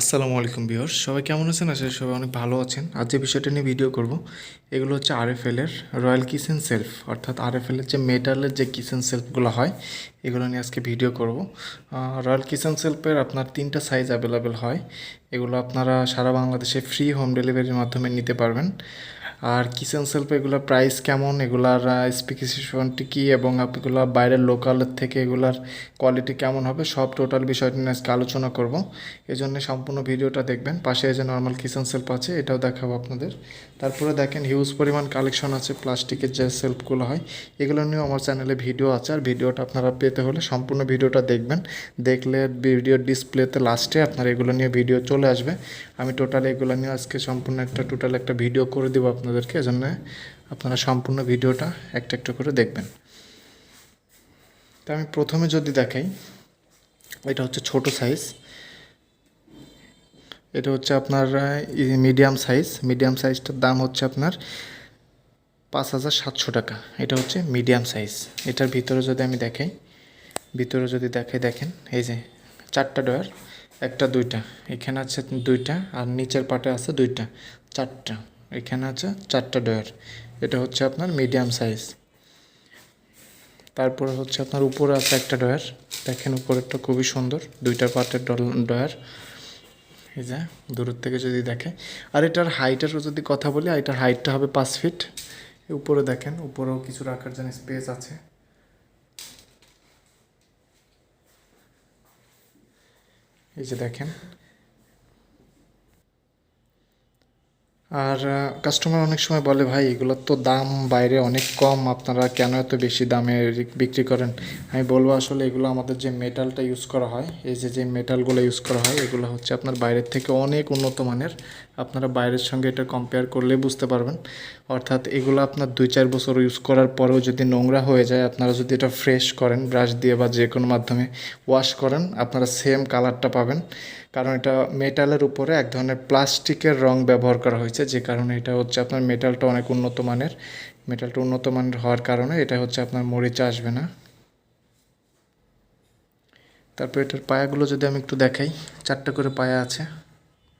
আসসালামু আলাইকুম বিহর সবাই কেমন আছেন? আসলে সবাই অনেক ভালো আছেন। আজ যে বিষয়টা নিয়ে ভিডিও করব, এগুলো হচ্ছে আর এফ এর রয়্যাল কিচেন সেলফ অর্থাৎ আর এফ এর যে মেটালের যে কিচেন সেলফগুলো হয়, এগুলো নিয়ে আজকে ভিডিও করব। রয়্যাল কিচেন সেলফের আপনার তিনটা সাইজ অ্যাভেলেবেল হয়। এগুলো আপনারা সারা বাংলাদেশে ফ্রি হোম ডেলিভারির মাধ্যমে নিতে পারবেন। আর কিচেন সেলফ এগুলোর প্রাইস কেমন? এগুলার স্পেসিফিকেশনটি কী? এবং এগুলো বাইরের লোকালের থেকে এগুলার কোয়ালিটি কেমন হবে? সব টোটাল বিষয়টি নিয়ে আজকে আলোচনা করব। এই জন্য সম্পূর্ণ ভিডিওটা দেখবেন। পাশে যে নর্মাল কিচেন সেলফ আছে, এটাও দেখাবো আপনাদের। তারপরে দেখেন হিউজ পরিমাণ কালেকশন আছে প্লাস্টিকের যে সেলফগুলো হয়, এগুলো নিয়েও আমার চ্যানেলে ভিডিও আছে। আর ভিডিওটা আপনারা পেতে হলে সম্পূর্ণ ভিডিওটা দেখবেন। দেখলে ভিডিও ডিসপ্লেতে লাস্টে আপনার এগুলো নিয়ে ভিডিও চলে আসবে। আমি টোটাল এগুলো নিয়ে আজকে সম্পূর্ণ একটা টোটাল একটা ভিডিও করে দেবো আপনাদেরকে এজন্য আপনারা সম্পূর্ণ ভিডিওটা একটা একটা করে দেখবেন। তা আমি প্রথমে যদি দেখাই, এটা হচ্ছে ছোট সাইজ এটা হচ্ছে আপনার মিডিয়াম সাইজ মিডিয়াম সাইজটার দাম হচ্ছে আপনার পাঁচ হাজার সাতশো টাকা। এটা হচ্ছে মিডিয়াম সাইজ এটার ভিতরে যদি আমি দেখাই, ভিতরে যদি দেখাই, দেখেন, এই যে চারটা ডয়ার একটা দুইটা। এখানে আছে দুইটা আর নিচের পাটে আছে দুইটা, চারটা। এখানে আছে চারটা ডয়ার। এটা হচ্ছে আপনার মিডিয়াম সাইজ। তারপরে হচ্ছে আপনার উপরে আছে একটা ডয়ার। দেখেন উপরেরটা খুবই সুন্দর, দুইটা পাটের ডয়ার। এই যে, দূরের থেকে যদি দেখে। আর এটার হাইটেরও যদি কথা বলি এটার হাইটটা হবে পাঁচ ফিট। উপরে দেখেন, উপরেও কিছু রাখার জন্য স্পেস আছে। এই যে দেখেন আর কাস্টমার অনেক সময় বলে, ভাই, এগুলোর তো দাম বাইরে অনেক কম, আপনারা কেন এত বেশি দামে বিক্রি করেন? আমি বলব, আসলে এগুলো আমাদের যে মেটালটা ইউজ করা হয়, এই যে যে মেটালগুলো ইউজ করা হয়, এগুলো হচ্ছে আপনার বাইরের থেকে অনেক উন্নত মানের আপনারা বাইরের সঙ্গে এটা কম্পেয়ার করলে বুঝতে পারবেন। অর্থাৎ এগুলো আপনার দুই চার বছর ইউজ করার পরেও যদি নোংরা হয়ে যায়, আপনারা যদি এটা ফ্রেশ করেন ব্রাশ দিয়ে বা যে কোনো মাধ্যমে ওয়াশ করেন, আপনারা সেম কালারটা পাবেন। কারণ এটা মেটালের উপরে এক ধরনের প্লাস্টিকের রং ব্যবহার করা হয়েছে, যে কারণে এটা হচ্ছে আপনার মেটালটা অনেক উন্নত মানের। মেটালটা উন্নত মানের হওয়ার কারণে এটা হচ্ছে আপনার মরিচা আসবে না। তারপর এটার পায়াগুলো যদি আমি একটু দেখাই, চারটা করে পায়া আছে।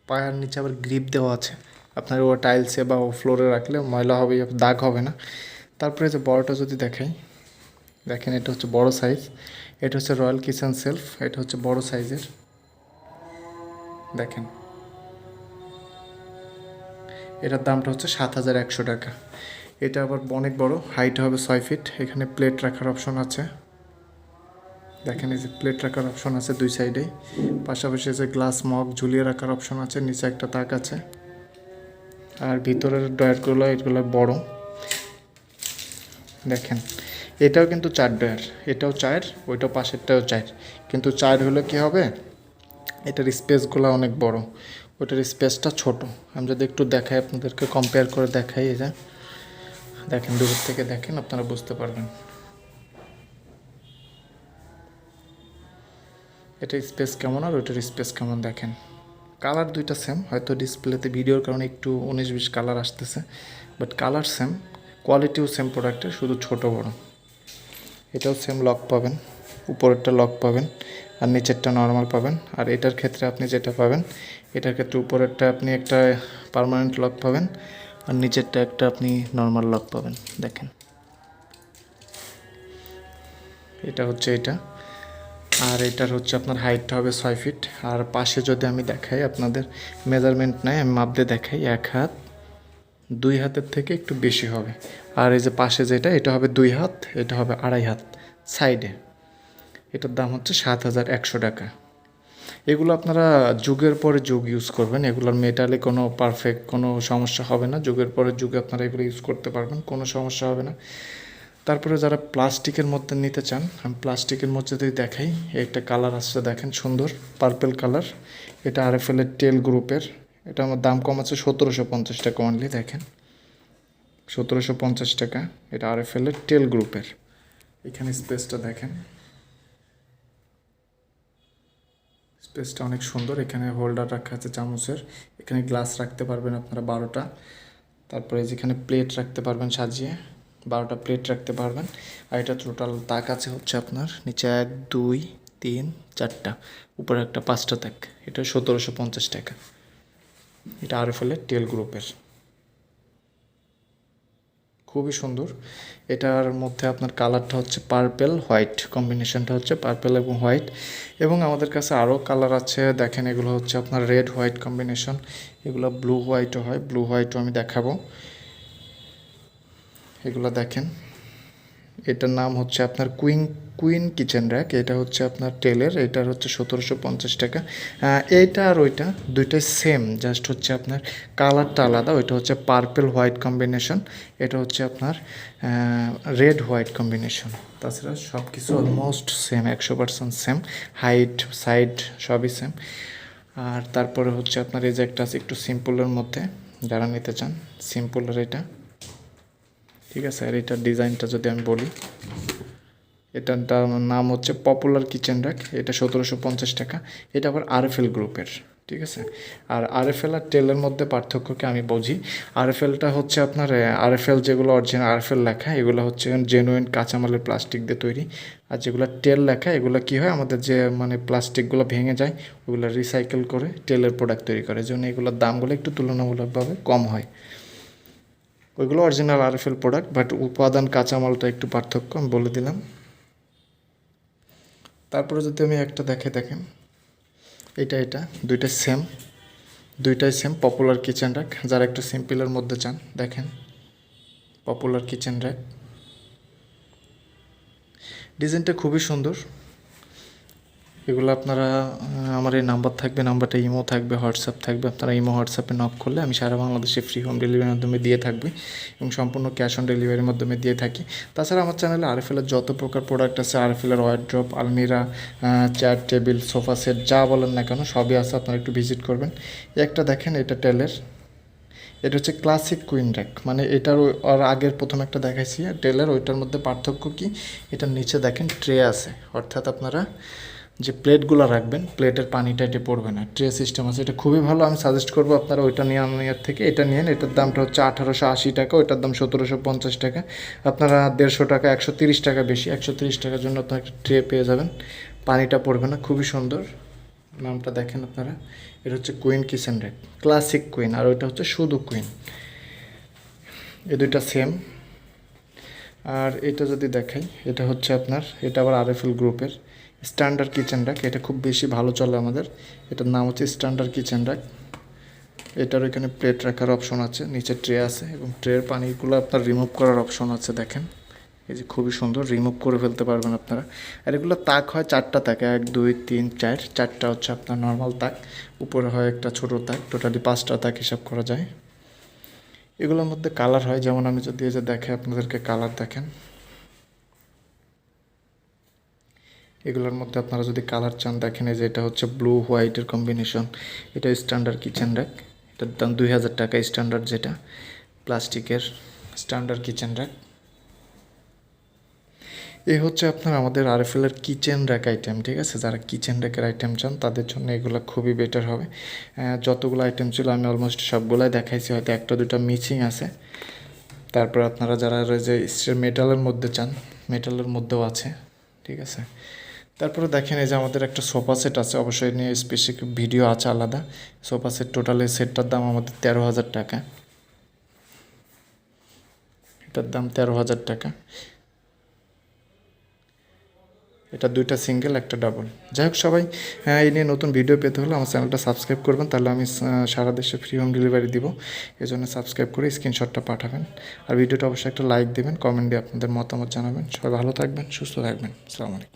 পায়ার নিচে আবার গ্রিপ দেওয়া আছে। আপনার ও টাইলসে বা ও ফ্লোরে রাখলে ময়লা হবে, দাগ হবে না। তারপরে যে বড়টা যদি দেখাই, দেখেন এটা হচ্ছে বড় সাইজ এটা হচ্ছে রয়্যাল কিচেন সেলফ এটা হচ্ছে বড় সাইজের দেখেন। এটার দামটা হচ্ছে সাত হাজার একশো টাকা। এটা আবার অনেক বড় হাইট হবে ছয় ফিট এখানে প্লেট রাখার অপশন আছে। দেখেন এই যে প্লেট রাখার অপশন আছে দুই সাইডেই পাশাপাশি যে গ্লাস মগ ঝুলিয়ে রাখার অপশন আছে, নিচে একটা তাক আছে। আর ভিতরের ডয়ারগুলো এগুলো বড়। দেখেন, এটাও কিন্তু চার ডয়ার এটাও চার, ওইটাও পাশেরটাও চার। কিন্তু চার হলে কি হবে? এটার স্পেসগুলো অনেক বড়। ওটার স্পেসটা ছোট। আমি যদি একটু দেখাই আপনাদেরকে কম্পেয়ার করে দেখাই যে। দেখেন, দূর থেকে দেখেন, আপনারা বুঝতে পারবেন। এটা স্পেস কেমন আর ওইটার স্পেস কেমন দেখেন? কালার দুইটা সেম হয়তো ডিসপ্লেতে ভিডিওর কারণে একটু উনিশ বিশ কালার আসতেছে বাট কালার সেম কোয়ালিটিও সেম প্রোডাক্টের শুধু ছোট বড়। এটাও সেম লক পাবেন, উপরেরটা লক পাবেন, আর নিচেরটা নর্মাল পাবেন, আর এটার ক্ষেত্রে আপনি যেটা পাবেন, এটার ক্ষেত্রে উপরেরটা আপনি একটা পারমানেন্ট লক পাবেন, আর নিচেরটা একটা আপনি নর্মাল লক পাবেন, দেখেন। এটা হচ্ছে এটা। আর এটার হচ্ছে আপনার হাইটটা হবে ছয় ফিট আর পাশে যদি আমি দেখাই আপনাদের মেজারমেন্ট নেয় আমি মাপ দিয়ে দেখাই, এক হাত, দুই হাতের থেকে একটু বেশি হবে। আর এই যে পাশে যেটা, এটা হবে দুই হাত, এটা হবে আড়াই হাত সাইডে এটার দাম হচ্ছে সাত হাজার একশো টাকা। এগুলো আপনারা যুগের পরে যুগ ইউজ করবেন। এগুলোর মেটালে কোনো পারফেক্ট কোনো সমস্যা হবে না। যুগের পরে যুগে আপনারা এগুলো ইউজ করতে পারবেন, কোনো সমস্যা হবে না। তারপরে যারা প্লাস্টিকের মধ্যে নিতে চান, আমি প্লাস্টিকের মধ্যে যদি দেখাই, একটা কালার আসছে, দেখেন সুন্দর পার্পেল কালার এটা আর এফ এলের টেল গ্রুপের এটা আমার দাম কম আছে সতেরোশো পঞ্চাশ টাকা অনলি দেখেন। সতেরোশো পঞ্চাশ টাকা, এটা আর এফ এলের টেল গ্রুপের এখানে স্পেসটা দেখেন। স্পেসটা অনেক সুন্দর, এখানে হোল্ডার রাখা আছে চামচের, এখানে গ্লাস রাখতে পারবেন আপনারা বারোটা। তারপরে যেখানে প্লেট রাখতে পারবেন সাজিয়ে। বারোটা প্লেট রাখতে পারবেন। আর এটা টোটাল তাক আছে হচ্ছে আপনার নিচে এক, দুই, তিন, চারটা। উপরে একটা পাঁচটা তাক এটা সতেরোশো পঞ্চাশ টাকা। এটা আর এলের টেল গ্রুপের খুবই সুন্দর। এটার মধ্যে আপনার কালারটা হচ্ছে পার্পেল হোয়াইট কম্বিনেশনটা হচ্ছে পার্পেল এবং হোয়াইট এবং আমাদের কাছে আরও কালার আছে। দেখেন এগুলো হচ্ছে আপনার রেড হোয়াইট কম্বিনেশন এগুলো ব্লু হোয়াইটও হয়। ব্লু হোয়াইটও আমি দেখাবো। এগুলো দেখেন। এটার নাম হচ্ছে আপনার কুইন কুইন কিচেন র্যাক। এটা হচ্ছে আপনার টেলের, এটার হচ্ছে সতেরোশো পঞ্চাশ টাকা। এইটা আর ওইটা দুইটাই সেম, জাস্ট হচ্ছে আপনার কালারটা আলাদা। ওইটা হচ্ছে পার্পেল হোয়াইট কম্বিনেশন, এটা হচ্ছে আপনার রেড হোয়াইট কম্বিনেশন। তাছাড়া সব কিছু অলমোস্ট সেম একশো পার্সেন্ট সেম হাইট সাইড সবই সেম আর তারপরে হচ্ছে আপনার এই যে একটা আছে, একটু সিম্পলের মধ্যে, যারা নিতে চান সিম্পলের এটা। ঠিক আছে, আর এটার ডিজাইনটা যদি আমি বলি, এটার নাম হচ্ছে পপুলার কিচেন র্যাক এটা সতেরোশো পঞ্চাশ টাকা। এটা আবার আরএফএল গ্রুপের ঠিক আছে? আর আরএফএল আর টেলের মধ্যে পার্থক্যকে আমি বুঝি। আরএফএলটা হচ্ছে আপনার আরএফএল যেগুলো অরিজিনাল আরএফএল লেখা, এগুলো হচ্ছে জেনুইন কাঁচামালের প্লাস্টিক দিয়ে তৈরি। আর যেগুলো টেল লেখা, এগুলো কী হয়, আমাদের যে মানে প্লাস্টিকগুলো ভেঙে যায়, ওগুলো রিসাইকেল করে টেলের প্রোডাক্ট তৈরি করে। জন্য এগুলোর দামগুলো একটু তুলনামূলকভাবে কম হয়। ওইগুলো অরিজিনাল আরএফএল প্রোডাক্ট বাট উপাদান কাঁচামালটা একটু পার্থক্য, আমি বলে দিলাম। তারপরে যদি আমি একটা দেখে দেখেন, এটা এটা, দুইটা সেম দুইটাই সেম পপুলার কিচেন র্যাক যারা একটু সিম্পলের মধ্যে চান, দেখেন পপুলার কিচেন র্যাক ডিজাইনটা খুবই সুন্দর। এগুলো আপনারা আমার এই নাম্বার থাকবে, নাম্বারটা ইমো থাকবে, হোয়াটসঅ্যাপ থাকবে। আপনারা ইমো, হোয়াটসঅ্যাপে নক করলে আমি সারা বাংলাদেশে ফ্রি হোম ডেলিভারির মাধ্যমে দিয়ে থাকবে এবং সম্পূর্ণ ক্যাশ অন ডেলিভারির মাধ্যমে দিয়ে থাকি। তাছাড়া আমার চ্যানেলে আরএফএলের যত প্রকার প্রোডাক্ট আছে আরএফএলের ওয়ার্ড্রপ আলমিরা চেয়ার টেবিল সোফা সেট যা বলেন না কেন, সবই আছে, আপনারা একটু ভিজিট করবেন। একটা দেখেন, এটা টেলের এটা হচ্ছে ক্লাসিক কুইন র্যাক মানে এটার আর আগের প্রথম একটা দেখাইছি টেলের ওইটার মধ্যে পার্থক্য কি? এটার নিচে দেখেন ট্রে আছে। অর্থাৎ আপনারা যে প্লেটগুলো রাখবেন, প্লেটের পানিটা এটা পড়বে না। ট্রে সিস্টেম আছে, এটা খুবই ভালো। আমি সাজেস্ট করব আপনারা ওইটা নিয়ে নেওয়ার থেকে। এটা নিয়েন, এটার দামটা হচ্ছে আঠারোশো আশি টাকা, ওইটার দাম সতেরোশো পঞ্চাশ টাকা। আপনারা দেড়শো টাকা, একশো তিরিশ টাকা বেশি। একশো তিরিশ টাকার জন্য আপনার একটা ট্রে পেয়ে যাবেন। পানিটা পড়বে না, খুবই সুন্দর। নামটা দেখেন আপনারা। এটা হচ্ছে queen kitchen rack classic queen. আর ওইটা হচ্ছে শুধু কুইন। এই দুইটা সেম। আর এটা যদি দেখাই, এটা হচ্ছে আপনার, এটা আবার আরএফএল গ্রুপের। স্ট্যান্ডার্ড কিচেন র্যাক এটা খুব বেশি ভালো চলে আমাদের। এটার নাম হচ্ছে স্ট্যান্ডার্ড কিচেন র্যাক এটার এখানে প্লেট রাখার অপশন আছে, নিচে ট্রে আছে এবং ট্রের পানিগুলো আপনার রিমুভ করার অপশন আছে, দেখেন। এই যে খুবই সুন্দর রিমুভ করে ফেলতে পারবেন আপনারা। আর এগুলো তাক হয় চারটা তাক, এক, দুই, তিন, চার। চারটা হচ্ছে আপনার নর্মাল তাক, উপরে হয় একটা ছোটো তাক টোটালি পাঁচটা তাক হিসাব করা যায়। এগুলোর মধ্যে কালার হয়, যেমন আমি যদি এই যে দেখে আপনাদেরকে কালার দেখেন। এগুলোর মধ্যে আপনারা যদি কালার চান, দেখেন যে এটা হচ্ছে ব্লু হোয়াইটের কম্বিনেশন এটা স্ট্যান্ডার্ড কিচেন র্যাক এটার দাম দুই হাজার টাকা স্ট্যান্ডার্ড যেটা, প্লাস্টিকের স্ট্যান্ডার্ড কিচেন র্যাক এই হচ্ছে আপনার আমাদের আরএফএলের কিচেন র্যাক আইটেম ঠিক আছে? যারা কিচেন র্যাকের আইটেম চান, তাদের জন্য এগুলো খুবই বেটার হবে। যতগুলো আইটেম ছিল, আমি অলমোস্ট সবগুলাই দেখাইছি, হয়তো একটা দুটো মিসিং আছে। তারপর আপনারা যারা যে মেটালের মধ্যে চান মেটালের মধ্যেও আছে, ঠিক আছে? তারপরে দেখেন এই যে আমাদের একটা সোফা সেট আছে, অবশ্যই নিয়ে স্পেসিফিক ভিডিও আছে আলাদা। সোফা সেট টোটাল এই সেটটার দাম আমাদের তেরো হাজার টাকা। এটার দাম তেরো হাজার টাকা। এটা দুইটা সিঙ্গেল একটা ডাবল যাই হোক সবাই হ্যাঁ এই নিয়ে নতুন ভিডিও পেতে হলে আমার চ্যানেলটা সাবস্ক্রাইব করবেন, তাহলে আমি সারা দেশে ফ্রি হোম ডেলিভারি দিব। এই জন্য সাবস্ক্রাইব করে স্ক্রিনশটটা পাঠাবেন। আর ভিডিওটা অবশ্যই একটা লাইক দেবেন কমেন্ট আপনাদের মতামত জানাবেন। সবাই ভালো থাকবেন, সুস্থ থাকবেন। আলাইকুম।